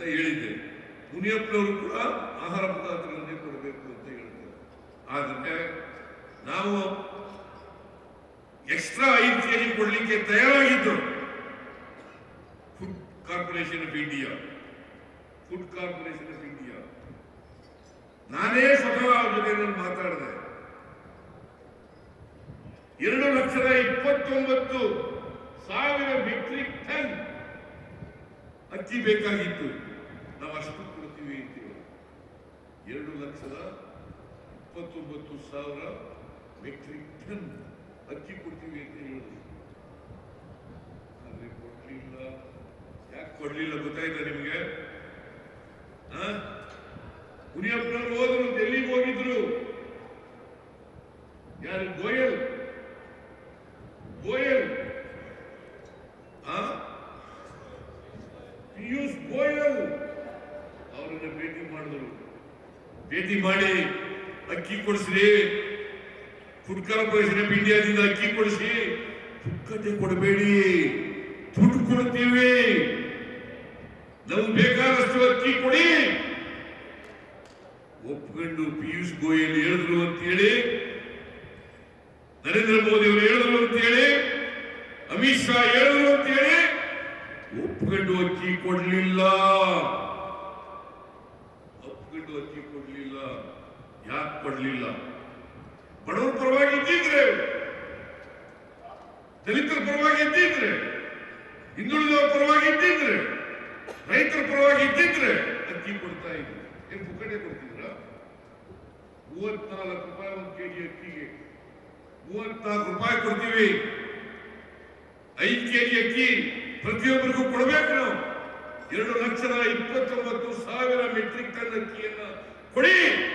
ಅಂತ ಹೇಳಿದ್ದೆ ಮುನಿಯಪ್ಪನವರು ಕೂಡ ಆಹಾರ ಪದಾರ್ಥಗಳನ್ನೇ ಕೊಡಬೇಕು ಅಂತ ಹೇಳ್ತಾರೆ ಆದರೆ ನಾವು ಎಕ್ಸ್ಟ್ರಾ ಐದು ಕೆಜಿ ಕೊಡ್ಲಿಕ್ಕೆ ತಯಾರಾಗಿದ್ದು, food corporation of India, food corporation of India. ನಾನೇ ಸ್ವತಃ ಅವ್ರ ಜೊತೆ ನಾನು ಮಾತಾಡಿದೆ. ಎರಡು ಲಕ್ಷದ ಇಪ್ಪತ್ತೊಂಬತ್ತು ಸಾವಿರ ಮೆಟ್ರಿಕ್ ಟನ್ ಅಕ್ಕಿ ಬೇಕಾಗಿತ್ತು ನಾವು ಅಷ್ಟು ಕೊಡ್ತೀವಿ ಅಂತ ಹೇಳಿ ಎರಡು ಲಕ್ಷದ ಇಪ್ಪತ್ತೊಂಬತ್ತು ಸಾವಿರ ಮೆಟ್ರಿಕ್ ಟನ್ ಅಕ್ಕಿ ಕೊಡ್ತೀವಿ ಅಂತ ಹೇಳಿದ್ರು. ಆದರೆ ಕೊಡ್ಲಿಲ್ಲ. ಯಾಕೆ ಕೊಡ್ಲಿಲ್ಲ ಗೊತ್ತಾಯ್ತಾ ನಿಮಗೆ? ಮುನಿಯಪ್ಪನವರು ಹೋದ್ರು, ಡೆಲ್ಲಿಗೆ ಹೋಗಿದ್ರು. ಯಾರು? ಗೋಯಲ್. ಗೋಯಲ್. ಪಿಯೂಷ್ ಗೋಯಲ್. ಅವರನ್ನ ಭೇಟಿ ಮಾಡಿದ್ರು. ಭೇಟಿ ಮಾಡಿ ಅಕ್ಕಿ ಕೊಡಿಸ್ರಿ. ಫುಡ್ ಕಾರ್ಪೊರೇಷನ್ ಆಫ್ ಇಂಡಿಯಾದಿಂದ ಅಕ್ಕಿ ಕೊಡಿಸಿ. ಕೊಡಬೇಡಿ. ದುಡ್ಡು ಕೊಡ್ತೀವಿ ನಮ್ಗೆ ಬೇಕಾದಷ್ಟು ಅಕ್ಕಿ ಕೊಡಿ. ಒಪ್ಕೊಂಡು ಪಿಯೂಷ್ ಗೋಯಲ್ ಹೇಳಿದ್ರು ಅಂತ ಹೇಳಿ ನರೇಂದ್ರ ಮೋದಿ ಅವರು ಹೇಳಿದ್ರು ಅಂತೇಳಿ. ಅಮಿತ್ ಶಾ ಹೇಳಿದ್ರು ಅಂತ ಹೇಳಿ ಒಪ್ಕೊಂಡು ಅಕ್ಕಿ ಕೊಡ್ಲಿಲ್ಲ ಒಪ್ಕೊಂಡು ಅಕ್ಕಿ ಕೊಡ್ಲಿಲ್ಲ ಯಾಕೆ ಕೊಡಲಿಲ್ಲ? ಬಡವರ ಪರವಾಗಿ ಇದ್ದಿದ್ರೆ, ದಲಿತರ ಪರವಾಗಿ ಇದ್ದಿದ್ರೆ, ಹಿಂದುಳಿದವರ ಪರವಾಗಿ ಇದ್ದಿದ್ರೆ, ರೈತರ ಪರವಾಗಿ ಇದ್ದಿದ್ರೆ ಅಕ್ಕಿ ಕೊಡ್ತಾ ಇದ್ರು ಏನ್ ಪುಕ್ಕಟೆ ಕೊಡ್ತಿದ್ರ? ಮೂವತ್ನಾಲ್ಕು ರೂಪಾಯಿ ಒಂದು ಕೆಜಿ ಅಕ್ಕಿಗೆ. ಮೂವತ್ನಾಲ್ಕು ರೂಪಾಯಿ ಕೊಡ್ತೀವಿ. ಐದು ಕೆಜಿ ಅಕ್ಕಿ ಪ್ರತಿಯೊಬ್ಬರಿಗೂ ಕೊಡಬೇಕು ನಾವು. ಎರಡು ಲಕ್ಷದ ಇಪ್ಪತ್ತೊಂಬತ್ತು ಸಾವಿರ ಮೆಟ್ರಿಕ್ ಟನ್ ಅಕ್ಕಿಯನ್ನ ಕೊಡಿ.